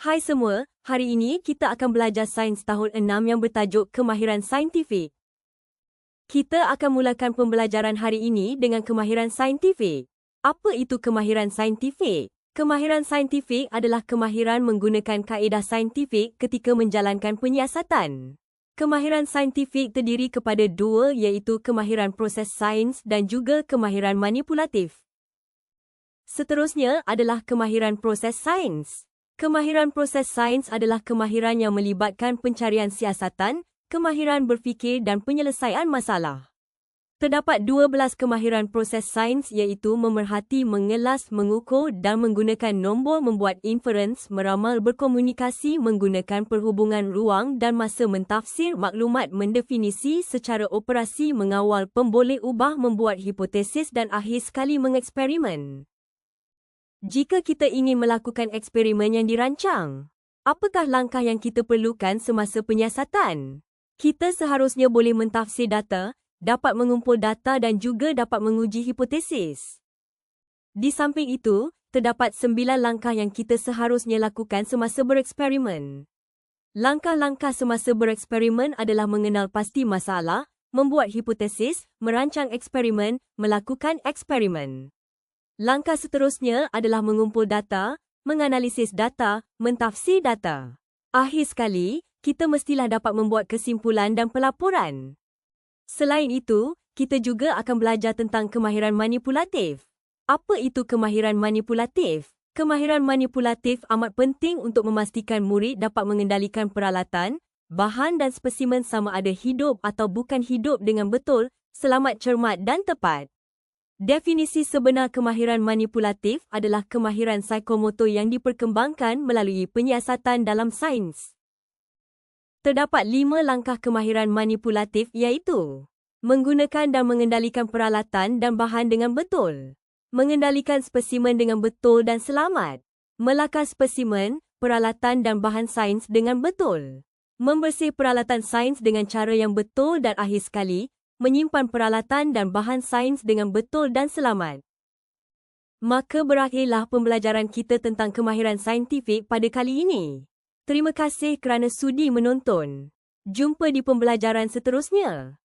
Hai semua, hari ini kita akan belajar sains tahun 6 yang bertajuk Kemahiran Saintifik. Kita akan mulakan pembelajaran hari ini dengan kemahiran saintifik. Apa itu kemahiran saintifik? Kemahiran saintifik adalah kemahiran menggunakan kaedah saintifik ketika menjalankan penyiasatan. Kemahiran saintifik terdiri kepada dua iaitu kemahiran proses sains dan juga kemahiran manipulatif. Seterusnya adalah kemahiran proses sains. Kemahiran proses sains adalah kemahiran yang melibatkan pencarian siasatan, kemahiran berfikir dan penyelesaian masalah. Terdapat 12 kemahiran proses sains iaitu memerhati, mengelas, mengukur dan menggunakan nombor membuat inference, meramal, berkomunikasi menggunakan perhubungan ruang dan masa mentafsir maklumat, mendefinisi secara operasi, mengawal, pemboleh ubah, membuat hipotesis dan akhir sekali mengeksperimen. Jika kita ingin melakukan eksperimen yang dirancang, apakah langkah yang kita perlukan semasa penyiasatan? Kita seharusnya boleh mentafsir data, dapat mengumpul data dan juga dapat menguji hipotesis. Di samping itu, terdapat sembilan langkah yang kita seharusnya lakukan semasa bereksperimen. Langkah-langkah semasa bereksperimen adalah mengenal pasti masalah, membuat hipotesis, merancang eksperimen, melakukan eksperimen. Langkah seterusnya adalah mengumpul data, menganalisis data, mentafsir data. Akhir sekali, kita mestilah dapat membuat kesimpulan dan pelaporan. Selain itu, kita juga akan belajar tentang kemahiran manipulatif. Apa itu kemahiran manipulatif? Kemahiran manipulatif amat penting untuk memastikan murid dapat mengendalikan peralatan, bahan dan spesimen sama ada hidup atau bukan hidup dengan betul, selamat cermat dan tepat. Definisi sebenar kemahiran manipulatif adalah kemahiran psikomotor yang diperkembangkan melalui penyiasatan dalam sains. Terdapat lima langkah kemahiran manipulatif iaitu menggunakan dan mengendalikan peralatan dan bahan dengan betul, mengendalikan spesimen dengan betul dan selamat, melakar spesimen, peralatan dan bahan sains dengan betul, membersih peralatan sains dengan cara yang betul dan akhir sekali, menyimpan peralatan dan bahan sains dengan betul dan selamat. Maka berakhirlah pembelajaran kita tentang kemahiran saintifik pada kali ini. Terima kasih kerana sudi menonton. Jumpa di pembelajaran seterusnya.